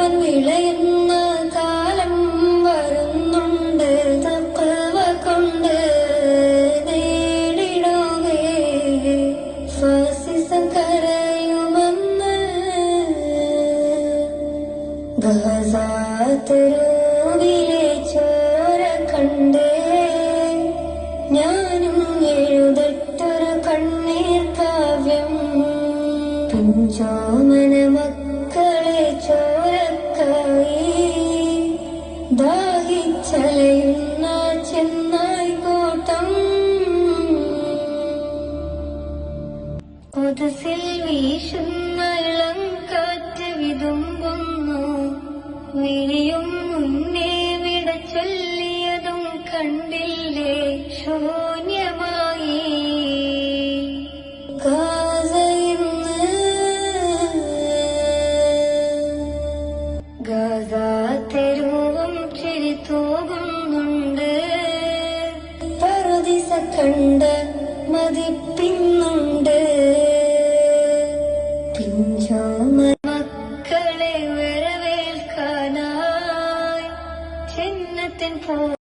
വിളയുന്ന കാലം വരുന്നുണ്ട് തക്കവ കൊണ്ട് നേടിടുകേ ഫാസിസം കരയുമെന്ന് ഗഹസാത്തരോവിലെ ചോര കണ്ടേ. ഞാനും എഴുതട്ടൊരു കണ്ണീർ കാവ്യം. പിഞ്ചോമന ദാഹിച്ചലയുന്ന ചെന്നായി കൂട്ടം കൊതസിൽ വീശുന്ന ഇളം കാറ്റ് വിതുമ്പുന്നു. വിളിയും മുന്നേ വിട ചൊല്ലിയതും കണ്ടില്ലേ? ശൂന്യമായി കണ്ട് മതിപ്പിന്നുണ്ട്. മക്കളെ വരവേൽക്കാനായി ചിഹ്നത്തിൻ പോ